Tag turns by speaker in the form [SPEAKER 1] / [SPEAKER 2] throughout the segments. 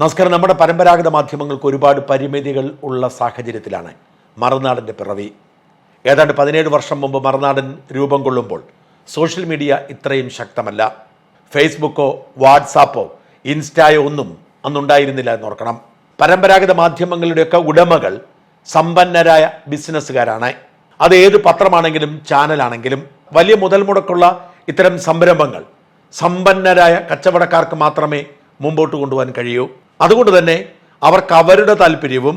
[SPEAKER 1] നമസ്കാരം. നമ്മുടെ പരമ്പരാഗത മാധ്യമങ്ങൾക്ക് ഒരുപാട് പരിമിതികൾ ഉള്ള സാഹചര്യത്തിലാണ് മറുനാടന്റെ പിറവി. ഏതാണ്ട് പതിനേഴ് വർഷം മുമ്പ് മറുനാടൻ രൂപം കൊള്ളുമ്പോൾ സോഷ്യൽ മീഡിയ ഇത്രയും ശക്തമല്ല. ഫേസ്ബുക്കോ വാട്സാപ്പോ ഇൻസ്റ്റായോ ഒന്നും അന്നുണ്ടായിരുന്നില്ല എന്നോർക്കണം. പരമ്പരാഗത മാധ്യമങ്ങളുടെയൊക്കെ ഉടമകൾ സമ്പന്നരായ ബിസിനസ്സുകാരാണ്. അത് ഏത് പത്രമാണെങ്കിലും ചാനലാണെങ്കിലും വലിയ മുതൽ മുടക്കുള്ള ഇത്തരം സംരംഭങ്ങൾ സമ്പന്നരായ കച്ചവടക്കാർക്ക് മാത്രമേ മുമ്പോട്ട് കൊണ്ടുപോകാൻ കഴിയൂ. അതുകൊണ്ട് തന്നെ അവർക്ക് അവരുടെ താല്പര്യവും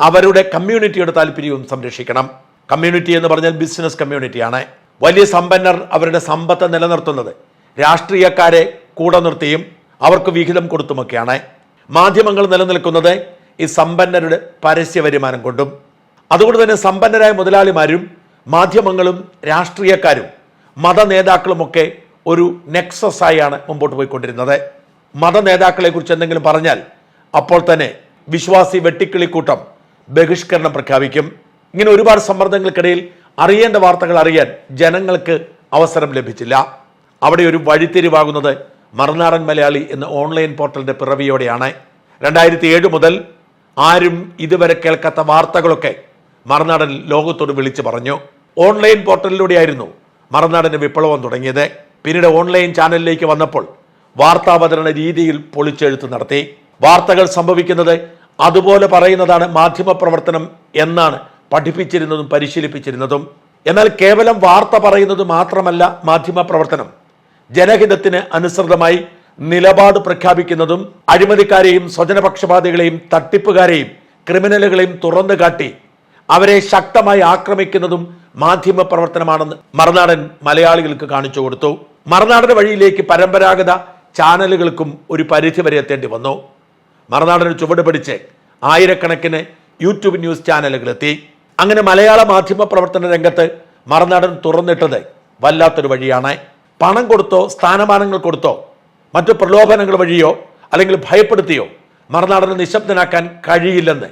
[SPEAKER 1] അവരുടെ കമ്മ്യൂണിറ്റിയുടെ താല്പര്യവും സംരക്ഷിക്കണം. കമ്മ്യൂണിറ്റി എന്ന് പറഞ്ഞാൽ ബിസിനസ് കമ്മ്യൂണിറ്റിയാണ്. വലിയ സമ്പന്നർ അവരുടെ സമ്പത്ത് നിലനിർത്തുന്നത്. രാഷ്ട്രീയക്കാരെ കൂടെ നിർത്തിയും അവർക്ക് വിഹിതം കൊടുത്തുമൊക്കെയാണ്. മാധ്യമങ്ങൾ നിലനിൽക്കുന്നത് ഈ സമ്പന്നരുടെ പരസ്യ വരുമാനം കൊണ്ടും അതുകൊണ്ട് തന്നെ സമ്പന്നരായ മുതലാളിമാരും മാധ്യമങ്ങളും രാഷ്ട്രീയക്കാരും മത നേതാക്കളുമൊക്കെ ഒരു നെക്സസ് ആയാണ് മുമ്പോട്ട് പോയിക്കൊണ്ടിരുന്നത്. മത നേതാക്കളെ കുറിച്ച് എന്തെങ്കിലും പറഞ്ഞാൽ അപ്പോൾ തന്നെ വിശ്വാസി വെട്ടിക്കിളിക്കൂട്ടം ബഹിഷ്കരണം പ്രഖ്യാപിക്കും. ഇങ്ങനെ ഒരുപാട് സമ്മർദ്ദങ്ങൾക്കിടയിൽ അറിയേണ്ട വാർത്തകൾ അറിയാൻ ജനങ്ങൾക്ക് അവസരം ലഭിച്ചില്ല. അവിടെ ഒരു വഴിത്തിരിവാകുന്നത് മറുനാടൻ മലയാളി എന്ന ഓൺലൈൻ പോർട്ടലിന്റെ പിറവിയോടെയാണ്. രണ്ടായിരത്തി ഏഴ് മുതൽ ആരും ഇതുവരെ കേൾക്കാത്ത വാർത്തകളൊക്കെ മറുനാടൻ ലോകത്തോട് വിളിച്ചു പറഞ്ഞു. ഓൺലൈൻ പോർട്ടലിലൂടെയായിരുന്നു മറുനാടന് വിപ്ലവം തുടങ്ങിയത്. പിന്നീട് ഓൺലൈൻ ചാനലിലേക്ക് വന്നപ്പോൾ വാർത്താവതരണ രീതിയിൽ പൊളിച്ചെഴുത്ത് നടത്തി. വാർത്തകൾ സംഭവിക്കുന്നത് അതുപോലെ പറയുന്നതാണ് മാധ്യമ പ്രവർത്തനം എന്നാണ് പഠിപ്പിച്ചിരുന്നതും പരിശീലിപ്പിച്ചിരുന്നതും. എന്നാൽ കേവലം വാർത്ത പറയുന്നത് മാത്രമല്ല മാധ്യമ പ്രവർത്തനം ജനഹിതത്തിന് അനുസൃതമായി നിലപാട് പ്രഖ്യാപിക്കുന്നതും അഴിമതിക്കാരെയും സ്വജനപക്ഷപാതികളെയും തട്ടിപ്പുകാരെയും ക്രിമിനലുകളെയും തുറന്നു കാട്ടി അവരെ ശക്തമായി ആക്രമിക്കുന്നതും മാധ്യമ പ്രവർത്തനമാണെന്ന് മറുനാടൻ മലയാളികൾക്ക് കാണിച്ചു കൊടുത്തു. മറുനാടൻ വഴിയിലേക്ക് പരമ്പരാഗത ചാനലുകൾക്കും ഒരു പരിധി വരെ എത്തേണ്ടി വന്നു. മറുനാടന് ചുവട് പിടിച്ച് ആയിരക്കണക്കിന് യൂട്യൂബ് ന്യൂസ് ചാനലുകൾ എത്തി അങ്ങനെ മലയാള മാധ്യമ പ്രവർത്തന രംഗത്ത് മറുനാടൻ തുറന്നിട്ടത് വല്ലാത്തൊരു വഴിയാണ്. പണം കൊടുത്തോ സ്ഥാനമാനങ്ങൾ കൊടുത്തോ മറ്റു പ്രലോഭനങ്ങൾ വഴിയോ അല്ലെങ്കിൽ ഭയപ്പെടുത്തിയോ മറുനാടനെ നിശബ്ദനാക്കാൻ കഴിയില്ലെന്ന്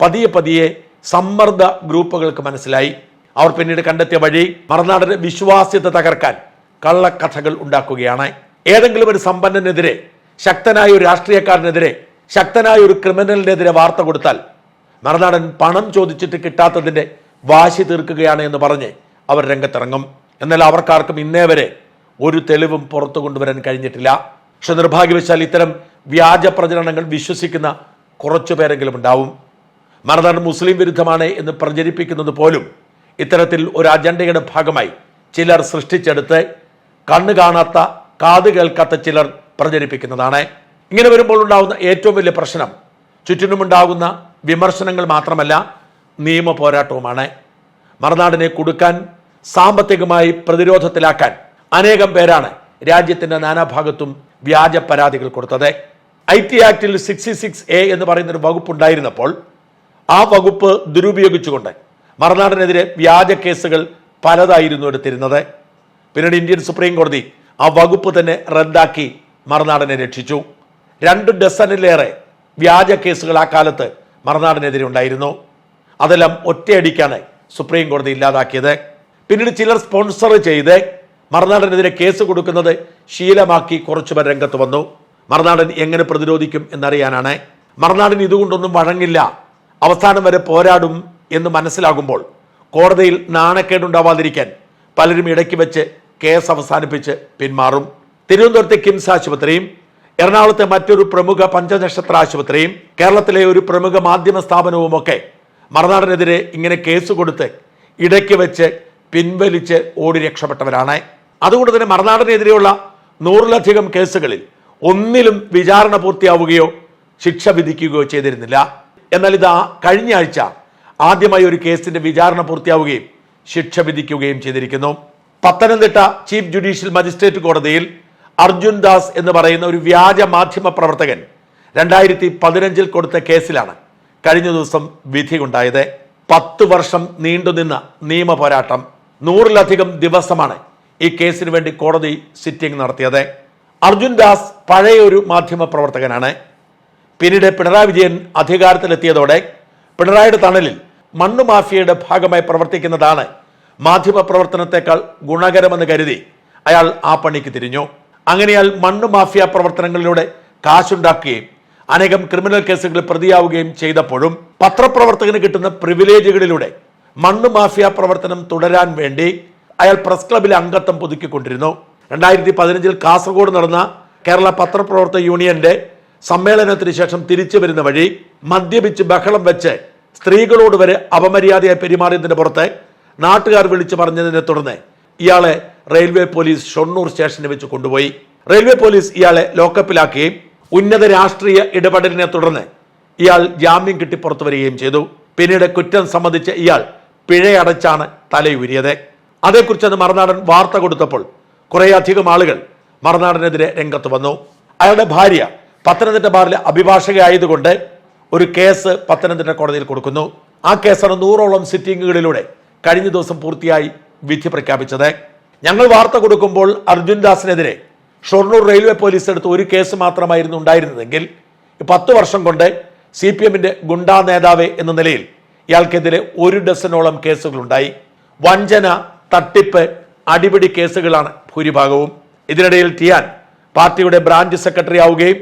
[SPEAKER 1] പതിയെ പതിയെ സമ്മർദ്ദ ഗ്രൂപ്പുകൾക്ക് മനസ്സിലായി. അവർ പിന്നീട് കണ്ടെത്തിയ വഴി മറുനാടന് വിശ്വാസ്യത തകർക്കാൻ കള്ളക്കഥകൾ ഉണ്ടാക്കുകയാണ്. ഏതെങ്കിലും ഒരു സമ്പന്നനെതിരെ ശക്തനായ ഒരു രാഷ്ട്രീയക്കാരനെതിരെ ശക്തനായ ഒരു ക്രിമിനലിനെതിരെ വാർത്ത കൊടുത്താൽ നടനാടൻ പണം ചോദിച്ചിട്ട് കിട്ടാത്തതിന്റെ വാശി തീർക്കുകയാണ് എന്ന് പറഞ്ഞ് അവർ രംഗത്തിറങ്ങും. എന്നാൽ അവർക്കാർക്കും ഇന്നേ വരെ ഒരു തെളിവും പുറത്തു കൊണ്ടുവരാൻ കഴിഞ്ഞിട്ടില്ല. പക്ഷെ നിർഭാഗ്യവശാൽ ഇത്തരം വ്യാജ പ്രചരണങ്ങൾ വിശ്വസിക്കുന്ന കുറച്ചു പേരെങ്കിലും ഉണ്ടാവും. മറുനാടൻ മുസ്ലിം വിരുദ്ധമാണ് എന്ന് പ്രചരിപ്പിക്കുന്നത് പോലും ഇത്തരത്തിൽ ഒരു അജണ്ടയുടെ ഭാഗമായി ചിലർ സൃഷ്ടിച്ചെടുത്ത് കണ്ണു കാണാത്ത കാത് കേൾക്കാത്ത ചിലർ പ്രചരിപ്പിക്കുന്നതാണ്. ഇങ്ങനെ വരുമ്പോൾ ഉണ്ടാകുന്ന ഏറ്റവും വലിയ പ്രശ്നം ചുറ്റിനുമുണ്ടാകുന്ന വിമർശനങ്ങൾ മാത്രമല്ല നിയമ പോരാട്ടവുമാണ്. മറുനാടിനെ കൊടുക്കാൻ സാമ്പത്തികമായി പ്രതിരോധത്തിലാക്കാൻ അനേകം പേരാണ് രാജ്യത്തിന്റെ നാനാഭാഗത്തും വ്യാജ പരാതികൾ കൊടുത്തത്. ഐ ടി ആക്ടിൽ സിക്സ്റ്റി സിക്സ് എ എന്ന് പറയുന്ന ഒരു വകുപ്പ് ഉണ്ടായിരുന്നപ്പോൾ ആ വകുപ്പ് ദുരുപയോഗിച്ചുകൊണ്ട് മറുനാടിനെതിരെ വ്യാജ കേസുകൾ പലതായിരുന്നു എടുത്തിരുന്നത്. പിന്നീട് ഇന്ത്യൻ സുപ്രീം കോടതി ആ വകുപ്പ് തന്നെ റദ്ദാക്കി മറുനാടനെ രക്ഷിച്ചു. രണ്ട് ഡസനിലേറെ വ്യാജ കേസുകൾ ആ കാലത്ത് മറുനാടനെതിരെ ഉണ്ടായിരുന്നു. അതെല്ലാം ഒറ്റയടിക്കാണ് സുപ്രീം കോടതി ഇല്ലാതാക്കിയത്. പിന്നീട് ചിലർ സ്പോൺസർ ചെയ്ത് മറുനാടനെതിരെ കേസ് കൊടുക്കുന്നത് ശീലമാക്കി കുറച്ചുപേർ രംഗത്ത് വന്നു. മറുനാടൻ എങ്ങനെ പ്രതിരോധിക്കും എന്നറിയാനാണ്. മറുനാടൻ ഇതുകൊണ്ടൊന്നും വഴങ്ങില്ല. അവസാനം വരെ പോരാടും എന്ന് മനസ്സിലാകുമ്പോൾ കോടതിയിൽ നാണക്കേടുണ്ടാവാതിരിക്കാൻ പലരും ഇടയ്ക്ക് വെച്ച് കേസ് അവസാനിപ്പിച്ച് പിന്മാറും. തിരുവനന്തപുരത്തെ കിംസ് ആശുപത്രിയും എറണാകുളത്തെ മറ്റൊരു പ്രമുഖ പഞ്ചനക്ഷത്ര ആശുപത്രിയും കേരളത്തിലെ ഒരു പ്രമുഖ മാധ്യമ സ്ഥാപനവുമൊക്കെ മറുനാടനെതിരെ ഇങ്ങനെ കേസ് കൊടുത്ത് ഇടയ്ക്ക് വെച്ച് പിൻവലിച്ച് ഓടി രക്ഷപ്പെട്ടവരാണ്. അതുകൊണ്ട് തന്നെ മറുനാടനെതിരെയുള്ള നൂറിലധികം കേസുകളിൽ ഒന്നിലും വിചാരണ പൂർത്തിയാവുകയോ ശിക്ഷ വിധിക്കുകയോ ചെയ്തിരുന്നില്ല. എന്നാൽ ഇത് കഴിഞ്ഞ ആഴ്ച ആദ്യമായി ഒരു കേസിന്റെ വിചാരണ പൂർത്തിയാവുകയും ശിക്ഷ വിധിക്കുകയും ചെയ്തിരിക്കുന്നു. പത്തനംതിട്ട ചീഫ് ജുഡീഷ്യൽ മജിസ്ട്രേറ്റ് കോടതിയിൽ അർജുൻ ദാസ് എന്ന് പറയുന്ന ഒരു വ്യാജ മാധ്യമ പ്രവർത്തകൻ രണ്ടായിരത്തി പതിനഞ്ചിൽ കൊടുത്ത കേസിലാണ് കഴിഞ്ഞ ദിവസം വിധിയുണ്ടായത്. പത്ത് വർഷം നീണ്ടുനിന്ന നിയമ പോരാട്ടം. നൂറിലധികം ദിവസമാണ് ഈ കേസിന് വേണ്ടി കോടതി സിറ്റിംഗ് നടത്തിയത്. അർജുൻ ദാസ് പഴയ ഒരു മാധ്യമ പ്രവർത്തകനാണ്. പിന്നീട് പിണറായി വിജയൻ അധികാരത്തിലെത്തിയതോടെ പിണറായിയുടെ തണലിൽ മണ്ണു മാഫിയയുടെ ഭാഗമായി പ്രവർത്തിക്കുന്നതാണ് മാധ്യമ പ്രവർത്തനത്തെക്കാൾ ഗുണകരമെന്ന് കരുതി അയാൾ ആ പണിക്ക് തിരിഞ്ഞു. അങ്ങനെയാൽ മണ്ണു മാഫിയ പ്രവർത്തനങ്ങളിലൂടെ കാശുണ്ടാക്കുകയും അനേകം ക്രിമിനൽ കേസുകളിൽ പ്രതിയാവുകയും ചെയ്തപ്പോഴും പത്രപ്രവർത്തകന് കിട്ടുന്ന പ്രിവിലേജുകളിലൂടെ മണ്ണ് മാഫിയ പ്രവർത്തനം തുടരാൻ വേണ്ടി അയാൾ പ്രസ് ക്ലബിലെ അംഗത്വം പുതുക്കിക്കൊണ്ടിരുന്നു. രണ്ടായിരത്തി പതിനഞ്ചിൽ കാസർഗോഡ് നടന്ന കേരള പത്രപ്രവർത്തക യൂണിയന്റെ സമ്മേളനത്തിന് ശേഷം തിരിച്ചു വരുന്ന വഴി മദ്യപിച്ച് ബഹളം വെച്ച് സ്ത്രീകളോട് വരെ അപമര്യാദയായി പെരുമാറിയതിന് പുറത്ത് നാട്ടുകാർ വിളിച്ചു പറഞ്ഞതിനെ തുടർന്ന് ഇയാളെ റെയിൽവേ പോലീസ് ഷൊണ്ണൂർ സ്റ്റേഷനിൽ വെച്ച് കൊണ്ടുപോയി. റെയിൽവേ പോലീസ് ഇയാളെ ലോക്കപ്പിലാക്കുകയും ഉന്നത രാഷ്ട്രീയ ഇടപെടലിനെ തുടർന്ന് ഇയാൾ ജാമ്യം കിട്ടി പുറത്തു വരികയും ചെയ്തു. പിന്നീട് കുറ്റം സംബന്ധിച്ച് ഇയാൾ പിഴയടച്ചാണ് തലയുരിയത് അതേക്കുറിച്ച് മറുനാടൻ വാർത്ത കൊടുത്തപ്പോൾ കുറേയധികം ആളുകൾ മറുനാടനെതിരെ രംഗത്ത് വന്നു. അയാളുടെ ഭാര്യ പത്തനംതിട്ട ബാറിലെ അഭിഭാഷകയായതുകൊണ്ട് ഒരു കേസ് പത്തനംതിട്ട കോടതിയിൽ കൊടുക്കുന്നു. ആ കേസാണ് നൂറോളം സിറ്റിംഗുകളിലൂടെ കഴിഞ്ഞ ദിവസം പൂർത്തിയായി വിധി പ്രഖ്യാപിച്ചത്. ഞങ്ങൾ വാർത്ത കൊടുക്കുമ്പോൾ അർജുൻ ദാസിനെതിരെ ഷൊർണൂർ റെയിൽവേ പോലീസ് എടുത്ത് ഒരു കേസ് മാത്രമായിരുന്നു ഉണ്ടായിരുന്നതെങ്കിൽ പത്ത് വർഷം കൊണ്ട് സി പി എമ്മിന്റെ ഗുണ്ടാ നേതാവ് എന്ന നിലയിൽ ഇയാൾക്കെതിരെ ഒരു ഡസനോളം കേസുകളുണ്ടായി. വഞ്ചന തട്ടിപ്പ് അടിപിടി കേസുകളാണ് ഭൂരിഭാഗവും. ഇതിനിടയിൽ ടിയാൻ പാർട്ടിയുടെ ബ്രാഞ്ച് സെക്രട്ടറി ആവുകയും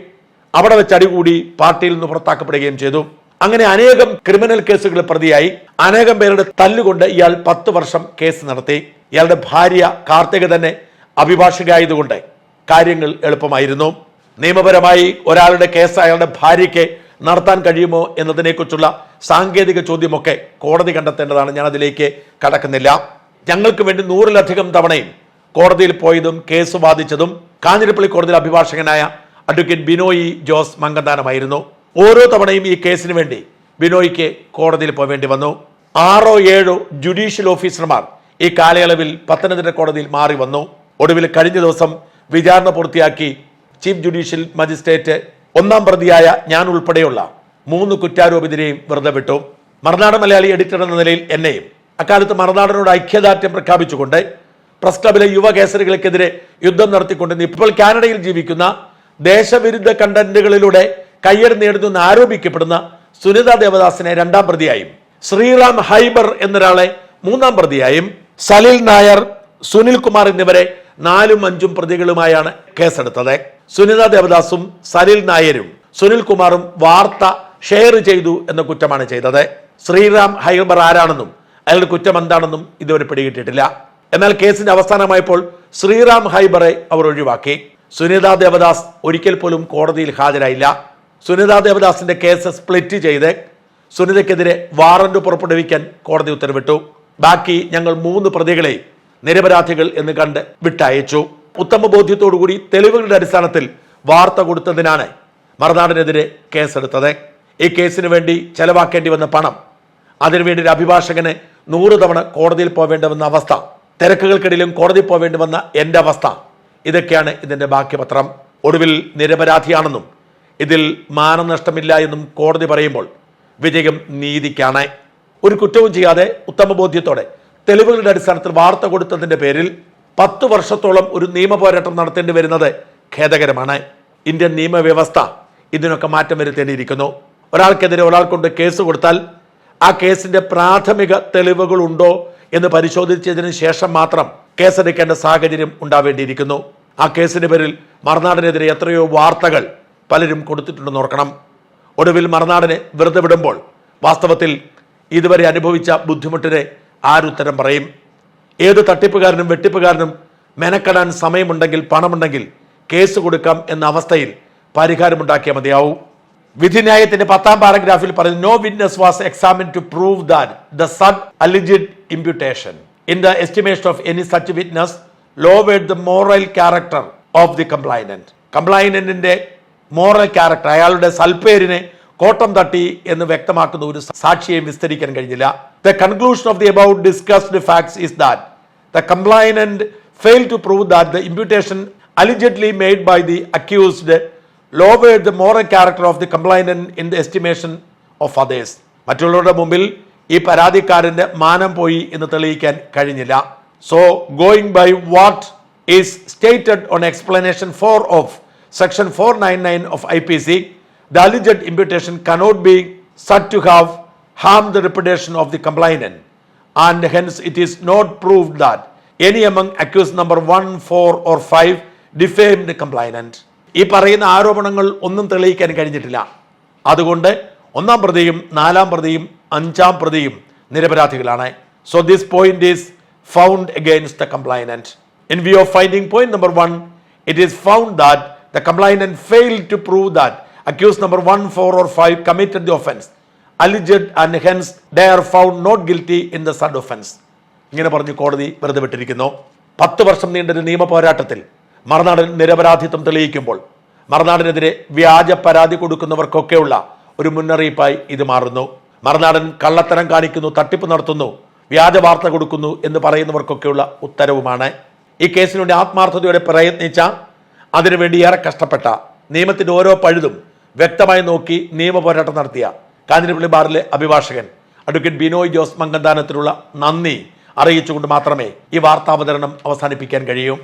[SPEAKER 1] അവിടെ വെച്ച് അടികൂടി പാർട്ടിയിൽ നിന്ന് പുറത്താക്കപ്പെടുകയും ചെയ്തു. അങ്ങനെ അനേകം ക്രിമിനൽ കേസുകൾ പ്രതിയായി. അനേകം പേരുടെ തല്ലുകൊണ്ട് ഇയാൾ പത്ത് വർഷം കേസ് നടത്തി. ഇയാളുടെ ഭാര്യ കാർത്തിക തന്നെ അഭിഭാഷകയായതുകൊണ്ട് കാര്യങ്ങൾ എളുപ്പമായിരുന്നു. നിയമപരമായി ഒരാളുടെ കേസ് അയാളുടെ ഭാര്യയ്ക്ക് നടത്താൻ കഴിയുമോ എന്നതിനെക്കുറിച്ചുള്ള സാങ്കേതിക ചോദ്യമൊക്കെ കോടതി കണ്ടെത്തേണ്ടതാണ്. ഞാൻ അതിലേക്ക് കടക്കുന്നില്ല. ഞങ്ങൾക്ക് വേണ്ടി നൂറിലധികം തവണയും കോടതിയിൽ പോയതും കേസ് വാദിച്ചതും കാഞ്ഞിരപ്പള്ളി കോടതിയിലെ അഭിഭാഷകനായ അഡ്വക്കേറ്റ് ബിനോയി ജോസ് മങ്കന്താനമായിരുന്നു ഓരോ തവണയും ഈ കേസിന് വേണ്ടി ബിനോയ്ക്ക് കോടതിയിൽ പോവേണ്ടി വന്നു. ആറോ ഏഴോ ജുഡീഷ്യൽ ഓഫീസർമാർ ഈ കാലയളവിൽ പത്തനംതിട്ട കോടതിയിൽ മാറി വന്നു. ഒടുവിൽ കഴിഞ്ഞ ദിവസം വിചാരണ പൂർത്തിയാക്കി ചീഫ് ജുഡീഷ്യൽ മജിസ്ട്രേറ്റ് ഒന്നാം പ്രതിയായ ഞാൻ ഉൾപ്പെടെയുള്ള മൂന്ന് കുറ്റാരോപിതരെയും വെറുതെ വിട്ടു. മറുനാടൻ മലയാളി എഡിറ്റർ എന്ന നിലയിൽ എന്നെയും അക്കാലത്ത് മറുനാടനോട് ഐക്യദാർഢ്യം പ്രഖ്യാപിച്ചുകൊണ്ട് പ്രസ് ക്ലബിലെ യുവ കേസരികൾക്കെതിരെ യുദ്ധം നടത്തിക്കൊണ്ടിരുന്ന ഇപ്പോൾ കാനഡയിൽ ജീവിക്കുന്ന ദേശവിരുദ്ധ കണ്ടന്റുകളിലൂടെ കയ്യടി നേടുന്നു ആരോപിക്കപ്പെടുന്ന സുനിത ദേവദാസിനെ രണ്ടാം പ്രതിയായും ശ്രീറാം ഹൈബർ എന്നൊരാളെ മൂന്നാം പ്രതിയായും സലിൽ നായർ സുനിൽ കുമാർ എന്നിവരെ നാലും അഞ്ചും പ്രതികളുമായാണ് കേസെടുത്തത്. സുനിത ദേവദാസും സലിൽ നായരും സുനിൽ കുമാറും വാർത്ത ഷെയർ ചെയ്തു എന്ന കുറ്റമാണ് ചെയ്തത്. ശ്രീറാം ഹൈബർ ആരാണെന്നും അയാളുടെ കുറ്റം എന്താണെന്നും ഇതുവരെ പിടികിട്ടിട്ടില്ല എന്നാൽ കേസിന്റെ അവസാനമായപ്പോൾ ശ്രീറാം ഹൈബറെ അവർ ഒഴിവാക്കി. സുനിത ദേവദാസ് ഒരിക്കൽ പോലും കോടതിയിൽ ഹാജരായില്ല. സുനിത ദേവദാസിന്റെ കേസ് സ്പ്ലിറ്റ് ചെയ്ത് സുനിതയ്ക്കെതിരെ വാറന്റ് പുറപ്പെടുവിക്കാൻ കോടതി ഉത്തരവിട്ടു. ബാക്കി ഞങ്ങൾ മൂന്ന് പ്രതികളെ നിരപരാധികൾ എന്ന് കണ്ട് വിട്ടയച്ചു. ഉത്തമ ബോധ്യത്തോടുകൂടി തെളിവുകളുടെ അടിസ്ഥാനത്തിൽ വാർത്ത കൊടുത്തതിനാണ് മറുനാടിനെതിരെ കേസെടുത്തത്. ഈ കേസിന് വേണ്ടി ചെലവാക്കേണ്ടി വന്ന പണം അതിനുവേണ്ടി ഒരു അഭിഭാഷകന് നൂറ് തവണ കോടതിയിൽ പോവേണ്ടി വന്ന അവസ്ഥ തിരക്കുകൾക്കിടയിലും കോടതി പോവേണ്ടി വന്ന എന്റെ അവസ്ഥ ഇതൊക്കെയാണ് ഇതിന്റെ ബാക്കി പത്രം ഒടുവിൽ നിരപരാധിയാണെന്നും ഇതിൽ മാനനഷ്ടമില്ല എന്നും കോടതി പറയുമ്പോൾ വിജയം നീതിക്കാണ്. ഒരു കുറ്റവും ചെയ്യാതെ ഉത്തമ ബോധ്യത്തോടെ തെളിവുകളുടെ അടിസ്ഥാനത്തിൽ വാർത്ത കൊടുത്തതിന്റെ പേരിൽ പത്ത് വർഷത്തോളം ഒരു നിയമ പോരാട്ടം നടത്തേണ്ടി വരുന്നത് ഖേദകരമാണ്. ഇന്ത്യൻ നിയമവ്യവസ്ഥ ഇതിനൊക്കെ മാറ്റം വരുത്തേണ്ടിയിരിക്കുന്നു. ഒരാൾക്കെതിരെ ഒരാൾ കൊണ്ട് കേസ് കൊടുത്താൽ ആ കേസിന്റെ പ്രാഥമിക തെളിവുകളുണ്ടോ എന്ന് പരിശോധിച്ചതിന് ശേഷം മാത്രം കേസെടുക്കേണ്ട സാഹചര്യം ഉണ്ടാവേണ്ടിയിരിക്കുന്നു. ആ കേസിന്റെ പേരിൽ മറുനാടിനെതിരെ എത്രയോ വാർത്തകൾ പലരും കൊടുത്തിട്ടുണ്ടെന്ന് ഓർക്കണം. ഒടുവിൽ മറുനാടിനെ വെറുതെ വിടുമ്പോൾ വാസ്തവത്തിൽ ഇതുവരെ അനുഭവിച്ച ബുദ്ധിമുട്ടിനെ ആരുത്തരം പറയും? ഏത് തട്ടിപ്പുകാരനും വെട്ടിപ്പുകാരനും മെനക്കെടാൻ സമയമുണ്ടെങ്കിൽ പണമുണ്ടെങ്കിൽ കേസ് കൊടുക്കാം എന്ന അവസ്ഥയിൽ പരിഹാരമുണ്ടാക്കിയാൽ മതിയാവും. വിധിന്യായത്തിന്റെ പത്താം പാരഗ്രാഫിൽ പറയുന്നു no witness was examined to prove that the son alleged imputation in the estimation of any such witness lowered the moral character of the complainant കംപ്ലൈനന്റിന്റെ moral character അയാളുടെ സൽപ്പേരിനെ കോട്ടം തട്ടി എന്ന് വ്യക്തമാക്കുന്ന ഒരു സാക്ഷിയെയും വിസ്തരിക്കാൻ കഴിഞ്ഞില്ല. The conclusion of the above discussed facts is that the complainant fail to prove that the imputation allegedly made by the accused lowered the moral character of the complainant in the estimation of others മറ്റുള്ളവരുടെ മുമ്പിൽ ഈ പരാതിക്കാരന്റെ മാനം പോയി എന്ന് തെളിയിക്കാൻ കഴിഞ്ഞില്ല. So going by what is stated on explanation four of of I P C the alleged imputation cannot be said to have harmed the reputation of the complainant, and hence it is not proved that any among accused number 1, 4, or 5 defamed the complainant. ഈ പറയുന്ന ആരോപണങ്ങൾ ഒന്നും തെളിയിക്കാൻ കഴിഞ്ഞിട്ടില്ല അതുകൊണ്ട് ഒന്നാം പ്രതിയും നാലാം പ്രതിയും അഞ്ചാം പ്രതിയും നിരപരാധികളാണ് so this point is found against the complainant in view of finding point number one it is found that the complainant fail to prove that accused number one four or five committed the offence alleged and hence they are found not guilty in the said offence ഇങ്ങനെ പറഞ്ഞ് കോടതി വെറുതെ വിട്ടിരിക്കുന്നു. പത്ത് വർഷം നീണ്ടൊരു നിയമ പോരാട്ടത്തിൽ മറുനാടൻ നിരപരാധിത്വം തെളിയിക്കുമ്പോൾ മറുനാടിനെതിരെ വ്യാജ പരാതി കൊടുക്കുന്നവർക്കൊക്കെയുള്ള ഒരു മുന്നറിയിപ്പായി ഇത് മാറുന്നു. മറുനാടൻ കള്ളത്തരം കാണിക്കുന്നു തട്ടിപ്പ് നടത്തുന്നു വ്യാജ വാർത്ത കൊടുക്കുന്നു എന്ന് പറയുന്നവർക്കൊക്കെയുള്ള ഉത്തരവുമാണ്. ഈ കേസിനുവേണ്ടി ആത്മാർത്ഥതയോടെ പ്രയത്നിച്ച അതിനുവേണ്ടി ഏറെ കഷ്ടപ്പെട്ട നിയമത്തിന്റെ ഓരോ പഴുതും വ്യക്തമായി നോക്കി നിയമപോരാട്ടം നടത്തിയ കാഞ്ഞിരപ്പള്ളി ബാറിലെ അഭിഭാഷകൻ അഡ്വക്കേറ്റ് ബിനോയ് ജോസ് മങ്കന്താനത്തിനുള്ള നന്ദി അറിയിച്ചുകൊണ്ട് മാത്രമേ ഈ വാർത്താവതരണം അവസാനിപ്പിക്കാൻ കഴിയൂ.